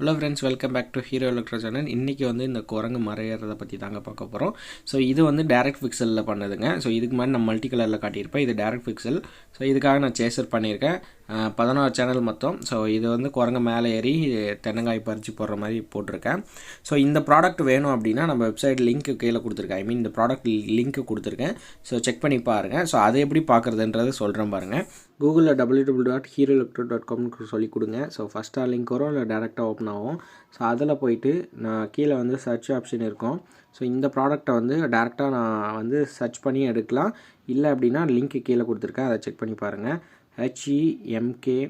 Hello friends welcome back to Hero Electro channel இன்றைக்கி வந்து இந்த குரங்கு மறையிறத பற்றி தாங்க பார்க்க போகிறோம் ஸோ இது வந்து டேரக்ட் ஃபிக்சலில் பண்ணுதுங்க. ஸோ இதுக்கு மாதிரி நான் மல்டி கலரில் காட்டியிருப்பேன். இது டேரக்ட் ஃபிக்சல் ஸோ இதுக்காக நான் சேசர் பண்ணியிருக்கேன். பதினாறு சேனல் மொத்தம். ஸோ இது வந்து குரங்கு மேலே ஏறி தென்னங்காய் பறித்து போடுற மாதிரி போட்டிருக்கேன். ஸோ இந்த ப்ராடக்ட் வேணும் அப்படின்னா நம்ம வெப்சைட் லிங்க் கீழே கொடுத்துருக்கேன். ஐ மீன் இந்த ப்ராடக்ட் லிங்க்கு கொடுத்துருக்கேன். ஸோ செக் பண்ணி பாருங்கள் ஸோ அதை எப்படி பார்க்குறதுன்றது சொல்கிறேன் பாருங்கள் கூகுளில் W double dot Hero Electro dot காம்னு சொல்லி கொடுங்க. ஸோ ஃபஸ்ட்டாக லிங்க் வரும் இல்லை டேரெக்டாக ஓப்பன் ஆகும். ஸோ அதில் போயிட்டு நான் கீழே வந்து சர்ச் ஆப்ஷன் இருக்கும். ஸோ இந்த ப்ராடக்ட்டை வந்து டேரெக்டாக நான் வந்து சர்ச் பண்ணி எடுக்கலாம். இல்லை அப்படின்னா லிங்க்கு கீழே கொடுத்துருக்கேன். அதை செக் பண்ணி பாருங்கள் ஹெச்இஎம்கே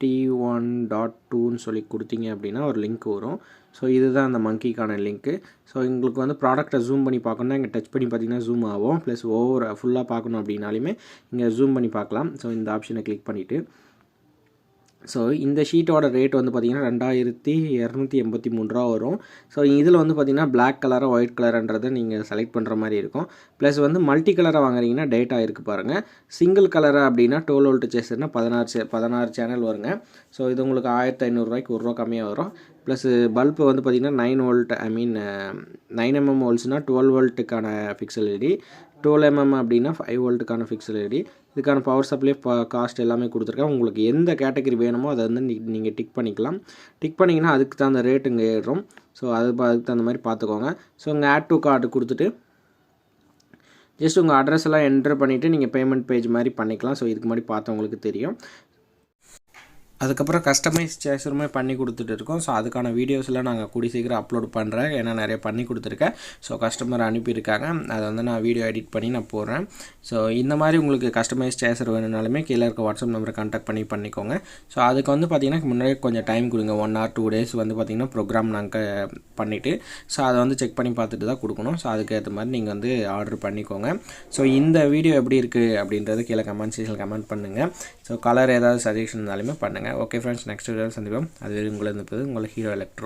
டி ஒன் டாட் டூன்னு சொல்லி கொடுத்தீங்க அப்படின்னா ஒரு லிங்க் வரும். ஸோ இதுதான் அந்த மங்கிக்கான லிங்க்கு ஸோ உங்களுக்கு வந்து ப்ராடக்ட்டை ஜூம் பண்ணி பார்க்கணுன்னா இங்கே டச் பண்ணி பார்த்தீங்கன்னா ஜூம் ஆகும். ப்ளஸ் ஓவர் ஃபுல்லாக பார்க்கணும் அப்படின்னாலுமே இங்கே ஜூம் பண்ணி பார்க்கலாம். ஸோ இந்த ஆப்ஷனை கிளிக் பண்ணிவிட்டு ஸோ இந்த ஷீட்டோட ரேட் வந்து பார்த்திங்கன்னா ரெண்டாயிரத்தி இரநூத்தி எண்பத்தி மூணு ரூபா வரும். ஸோ இதில் வந்து பார்த்திங்கன்னா பிளாக் கலராக ஒயிட் கலருன்றதை நீங்கள் செலக்ட் பண்ணுற மாதிரி இருக்கும். ப்ளஸ் வந்து மல்டி கலராக வாங்குறீங்கன்னா டேட்டா இருக்குது பாருங்கள் சிங்கிள் கலராக அப்படின்னா டுவெல் வோல்ட் சேஸ்னா பதினாறு சே பதினாறு சேனல் வருங்க. ஸோ இது உங்களுக்கு ஆயிரத்தி ஐநூறுரூவாய்க்கு ஒரு ரூபா கம்மியாக வரும். ப்ளஸ் பல்பு uh, வந்து பார்த்திங்கன்னா nine volt I mean nine mm வோல்ட்ஸ்னால் twelve வோல்ட்டுக்கான ஃபிக்சல் எல்இடி டுவெல் எம்எம் அப்படின்னா ஃபைவ் வோல்ட்டுக்கான ஃபிக்சல் எல்இடி இதுக்கான பவர் சப்ளை காஸ்ட் எல்லாமே கொடுத்துருக்கேன். உங்களுக்கு எந்த கேட்டகரி வேணுமோ அதை வந்து நீங்கள் டிக் பண்ணிக்கலாம். டிக் பண்ணிங்கன்னா அதுக்கு தகுந்த ரேட் இங்கே ஏறும். ஸோ அது அதுக்கு தகுந்த மாதிரி பார்த்துக்கோங்க ஸோ இங்கே ஆட் டு கார்டு கொடுத்துட்டு ஜஸ்ட் உங்கள் அட்ரஸ் எல்லாம் என்ட்ரு பண்ணிவிட்டு நீங்கள் பேமெண்ட் பேஜ் மாதிரி பண்ணிக்கலாம். ஸோ இதுக்கு மாதிரி பார்த்தவங்களுக்கு தெரியும். அதுக்கப்புறம் கஸ்டமைஸ் சேஸருமே பண்ணி கொடுத்துட்டு இருக்கோம். ஸோ அதுக்கான வீடியோஸ்லாம் நாங்கள் கூடி சீக்கிரம் அப்லோட் பண்ணுறேன் ஏன்னா நிறைய பண்ணி கொடுத்துருக்கேன். ஸோ கஸ்டமர் அனுப்பியிருக்காங்க. அதை வந்து நான் வீடியோ எடிட் பண்ணி நான் போடுறேன். ஸோ இந்த மாதிரி உங்களுக்கு கஸ்டமைஸ் சேசர் வேணும்னாலுமே கீழே இருக்க வாட்ஸ்அப் நம்பரை கான்டாக்ட் பண்ணி பண்ணிக்கோங்க. ஸோ அதுக்கு வந்து பார்த்திங்கன்னா முன்னாடியே கொஞ்சம் டைம் கொடுங்க. ஒன் ஆர் டூ டேஸ் வந்து பார்த்திங்கன்னா ப்ரோக்ராம் நாங்கள் பண்ணிவிட்டு ஸோ அதை வந்து செக் பண்ணி பார்த்துட்டு தான் கொடுக்கணும். ஸோ அதுக்கேற்ற மாதிரி நீங்கள் வந்து ஆர்டர் பண்ணிக்கோங்க. ஸோ இந்த வீடியோ எப்படி இருக்குது அப்படின்றது கீழே கமெண்ட் செக்ஷனில் கமெண்ட் பண்ணுங்கள் ஸோ கலர் ஏதாவது சஜஷன் இருந்தாலுமே பண்ணுங்கள் ஓகே ஃப்ரெண்ட்ஸ் நெக்ஸ்ட் வீடியோவில் சந்திப்போம். அது உங்களை இருந்தது உங்களை ஹீரோ எலக்ட்ரோ